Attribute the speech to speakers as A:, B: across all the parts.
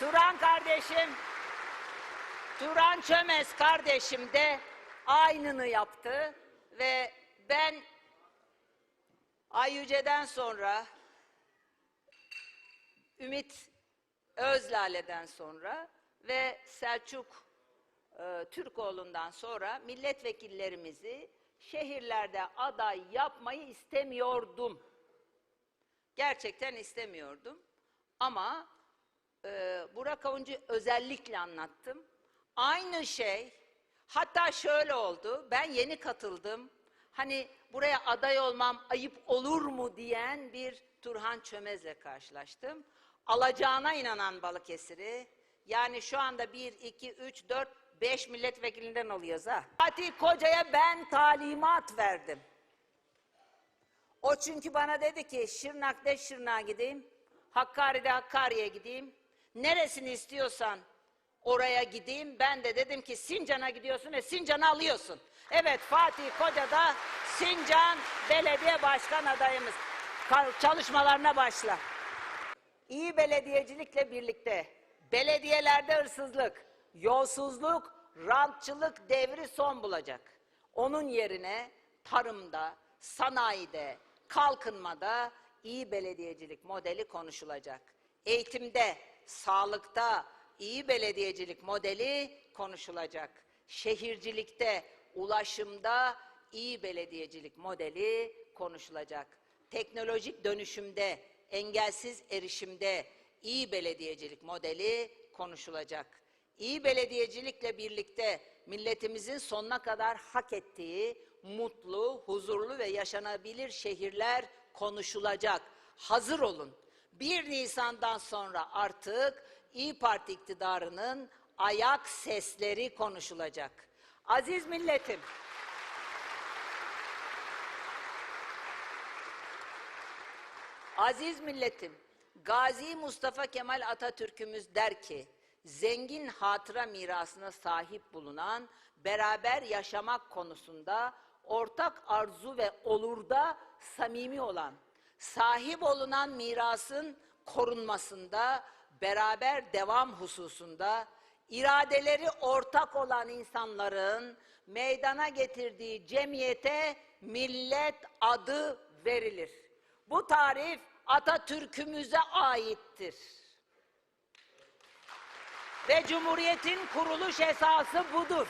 A: Turan kardeşim, Turan Çömez kardeşim de aynını yaptı ve ben Ay sonra Ümit Özlale'den sonra ve Selçuk e, Türkoğlu'ndan sonra milletvekillerimizi şehirlerde aday yapmayı istemiyordum. Gerçekten istemiyordum. Ama e, Burak Avuncu özellikle anlattım. Aynı şey, hatta şöyle oldu, ben yeni katıldım. Hani buraya aday olmam ayıp olur mu diyen bir Turhan Çömez'le karşılaştım. Alacağına inanan Balıkesir'i, yani şu anda 1, 2, 3, 4, 5 milletvekilinden alıyoruz ha. Fatih Koca'ya ben talimat verdim. O çünkü bana dedi ki Şırnak'ta Şırnak'a gideyim, Hakkari'de Hakkari'ye gideyim. Neresini istiyorsan oraya gideyim. Ben de dedim ki Sincan'a gidiyorsun ve Sincan'ı alıyorsun. Evet Fatih Koca da Sincan Belediye Başkan adayımız. Çalışmalarına başla. İyi belediyecilikle birlikte belediyelerde hırsızlık, yolsuzluk, rantçılık devri son bulacak. Onun yerine tarımda, sanayide, kalkınmada iyi belediyecilik modeli konuşulacak. Eğitimde, sağlıkta iyi belediyecilik modeli konuşulacak. Şehircilikte, ulaşımda iyi belediyecilik modeli konuşulacak. Teknolojik dönüşümde, engelsiz erişimde iyi belediyecilik modeli konuşulacak. İyi belediyecilikle birlikte milletimizin sonuna kadar hak ettiği mutlu, huzurlu ve yaşanabilir şehirler konuşulacak. Hazır olun. 1 Nisan'dan sonra artık İyi Parti iktidarının ayak sesleri konuşulacak. Aziz milletim, Aziz milletim, Gazi Mustafa Kemal Atatürk'ümüz der ki, zengin hatıra mirasına sahip bulunan, beraber yaşamak konusunda ortak arzu ve olurda samimi olan, sahip olunan mirasın korunmasında, beraber devam hususunda, iradeleri ortak olan insanların meydana getirdiği cemiyete millet adı verilir. Bu tarif Atatürk'ümüze aittir. Ve Cumhuriyet'in kuruluş esası budur.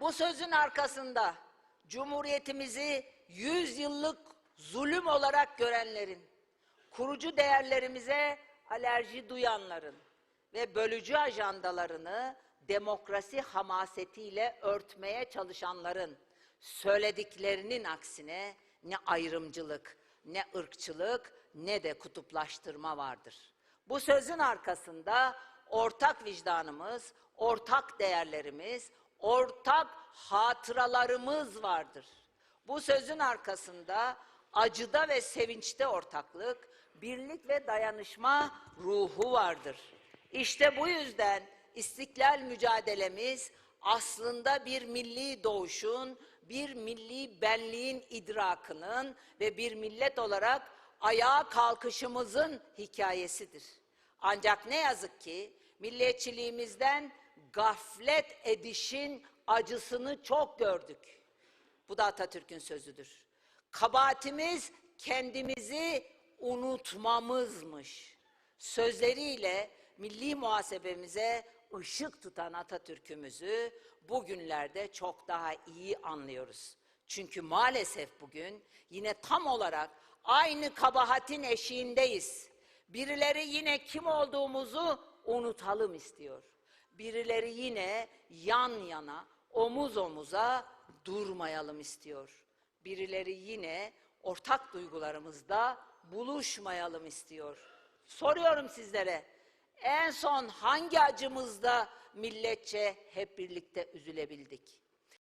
A: Bu sözün arkasında Cumhuriyetimizi 100 yıllık zulüm olarak görenlerin, kurucu değerlerimize alerji duyanların ve bölücü ajandalarını demokrasi hamasetiyle örtmeye çalışanların söylediklerinin aksine ne ayrımcılık, ne ırkçılık, ne de kutuplaştırma vardır. Bu sözün arkasında ortak vicdanımız, ortak değerlerimiz, ortak hatıralarımız vardır. Bu sözün arkasında acıda ve sevinçte ortaklık, birlik ve dayanışma ruhu vardır. İşte bu yüzden istiklal mücadelemiz aslında bir milli doğuşun, bir milli benliğin idrakının ve bir millet olarak ayağa kalkışımızın hikayesidir. Ancak ne yazık ki milliyetçiliğimizden gaflet edişin acısını çok gördük. Bu da Atatürk'ün sözüdür. Kabahatimiz kendimizi unutmamızmış. Sözleriyle milli muhasebemize ışık tutan Atatürk'ümüzü bugünlerde çok daha iyi anlıyoruz. Çünkü maalesef bugün yine tam olarak aynı kabahatin eşiğindeyiz. Birileri yine kim olduğumuzu unutalım istiyor. Birileri yine yan yana, omuz omuza durmayalım istiyor. Birileri yine ortak duygularımızda buluşmayalım istiyor. Soruyorum sizlere, en son hangi acımızda milletçe hep birlikte üzülebildik?